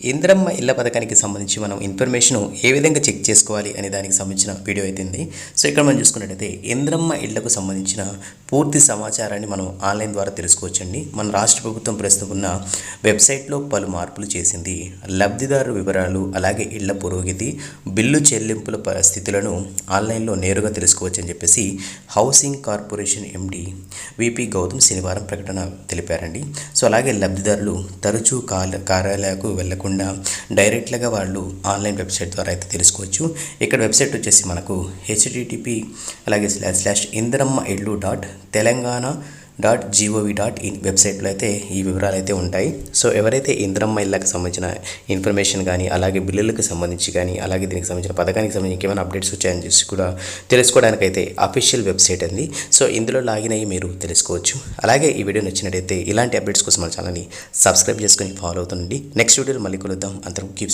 ఇంద్రమ్మ ఇళ్ళ పథకానికి సంబంధించి మనం ఇన్ఫర్మేషన్ ఏ విధంగా చెక్ చేసుకోవాలి అనే దానికి సంబంధించిన వీడియో అయితే సో ఇక్కడ మనం చూసుకున్నట్టయితే ఇంద్రమ్మ ఇళ్ళకు సంబంధించిన పూర్తి సమాచారాన్ని మనం ఆన్లైన్ ద్వారా తెలుసుకోవచ్చండి. మన రాష్ట్ర ప్రభుత్వం ప్రస్తుతం ఉన్న వెబ్సైట్లో పలు మార్పులు చేసింది. లబ్ధిదారు వివరాలు అలాగే ఇళ్ళ పురోగతి బిల్లు చెల్లింపుల పరిస్థితులను ఆన్లైన్లో నేరుగా తెలుసుకోవచ్చని చెప్పేసి housing corporation M D V P Gautam శనివారం ప్రకటన తెలిపారండి. సో అలాగే లబ్ధిదారులు తరచూ కాల కార్యాలయాలకు వెళ్ళకుండా డైరెక్ట్గా వాళ్ళు ఆన్లైన్ వెబ్సైట్ ద్వారా అయితే తెలుసుకోవచ్చు. ఇక్కడ వెబ్సైట్ వచ్చేసి మనకు హెచ్డిటిపి అలాగే స్లాష్ స్లాష్ ఇంద్రమ్మ ఇళ్ళు dot Telangana dot G O V వెబ్సైట్లో అయితే ఈ వివరాలు అయితే ఉంటాయి. సో ఎవరైతే ఇంద్రమ్మ ఇళ్ళకి సంబంధించిన ఇన్ఫర్మేషన్ కానీ అలాగే బిల్లులకు సంబంధించి కానీ అలాగే దీనికి సంబంధించిన పథకానికి సంబంధించి ఏమైనా అప్డేట్స్ వచ్చాయని చూసి కూడా తెలుసుకోవడానికి అయితే అఫీషియల్ వెబ్సైట్ అండి. సో ఇందులో లాగిన్ అయ్యి మీరు తెలుసుకోవచ్చు. అలాగే ఈ వీడియో నచ్చినట్టయితే ఇలాంటి అప్డేట్స్ కోసం మన ఛానల్ని సబ్స్క్రైబ్ చేసుకొని ఫాలో అవుతుండండి. నెక్స్ట్ వీడియోలో మళ్ళీ కలుద్దాం. అంతరం కీప్స్